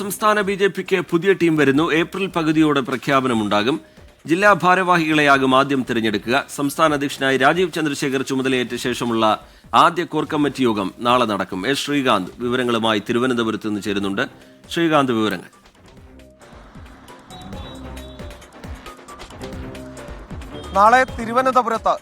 സംസ്ഥാന B J പിക്ക് പുതിയ team വരുന്നു. ഏപ്രിൽ പകുതിയോടെ പ്രഖ്യാപനമുണ്ടാകും. ജില്ലാ ഭാരവാഹികളെയാകും ആദ്യം തിരഞ്ഞെടുക്കുക. സംസ്ഥാന അധ്യക്ഷനായി രാജീവ് ചന്ദ്രശേഖർ ചുമതലയേറ്റ ശേഷമുള്ള ആദ്യ കോർ കമ്മിറ്റി യോഗം നാളെ നടക്കും. എസ് ശ്രീകാന്ത് വിവരങ്ങളുമായി തിരുവനന്തപുരത്ത് നിന്ന് ചേരുന്നുണ്ട്. ശ്രീകാന്ത് വിവരങ്ങൾ. നാളെ തിരുവനന്തപുരത്ത്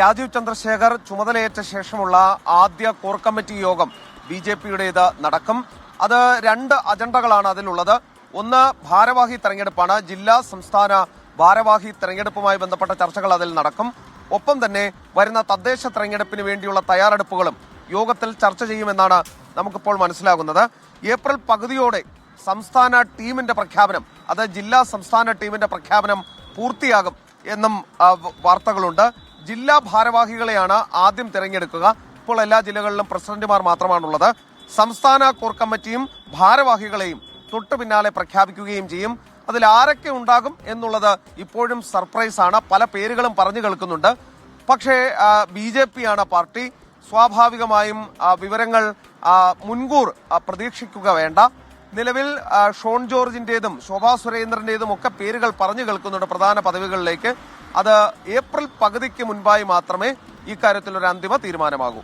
രാജീവ് ചന്ദ്രശേഖർ ചുമതലയേറ്റ ശേഷമുള്ള ആദ്യ കോർ കമ്മിറ്റി യോഗം ബി ജെ പിയുടേത് നടക്കും. അത് രണ്ട് അജണ്ടകളാണ് അതിലുള്ളത്. ഒന്ന് ഭാരവാഹി തെരഞ്ഞെടുപ്പാണ്. ജില്ലാ സംസ്ഥാന ഭാരവാഹി തെരഞ്ഞെടുപ്പുമായി ബന്ധപ്പെട്ട ചർച്ചകൾ അതിൽ നടക്കും. ഒപ്പം തന്നെ വരുന്ന തദ്ദേശ തെരഞ്ഞെടുപ്പിന് വേണ്ടിയുള്ള തയ്യാറെടുപ്പുകളും യോഗത്തിൽ ചർച്ച ചെയ്യുമെന്നാണ് നമുക്കിപ്പോൾ മനസ്സിലാകുന്നത്. ഏപ്രിൽ പകുതിയോടെ സംസ്ഥാന ടീമിന്റെ പ്രഖ്യാപനം അത് ജില്ലാ സംസ്ഥാന ടീമിന്റെ പ്രഖ്യാപനം പൂർത്തിയാകും എന്നും വാർത്തകളുണ്ട്. ജില്ലാ ഭാരവാഹികളെയാണ് ആദ്യം തിരഞ്ഞെടുക്കുക. ഇപ്പോൾ എല്ലാ ജില്ലകളിലും പ്രസിഡന്റുമാർ മാത്രമാണുള്ളത്. സംസ്ഥാന കോർ കമ്മിറ്റിയും ഭാരവാഹികളെയും തൊട്ടു പിന്നാലെ പ്രഖ്യാപിക്കുകയും ചെയ്യും. അതിൽ ആരൊക്കെ ഉണ്ടാകും എന്നുള്ളത് ഇപ്പോഴും സർപ്രൈസ് ആണ്. പല പേരുകളും പറഞ്ഞു കേൾക്കുന്നുണ്ട്. പക്ഷേ ബി ജെ പി ആണ് പാർട്ടി. സ്വാഭാവികമായും വിവരങ്ങൾ മുൻകൂർ പ്രതീക്ഷിക്കുക വേണ്ട. നിലവിൽ ഷോൺ ജോർജിന്റേതും ശോഭാ സുരേന്ദ്രന്റേതും ഒക്കെ പേരുകൾ പറഞ്ഞു കേൾക്കുന്നുണ്ട് പ്രധാന പദവികളിലേക്ക്. അത് ഏപ്രിൽ പകുതിക്ക് മുൻപായി മാത്രമേ ഇക്കാര്യത്തിൽ ഒരു അന്തിമ തീരുമാനമാകൂ.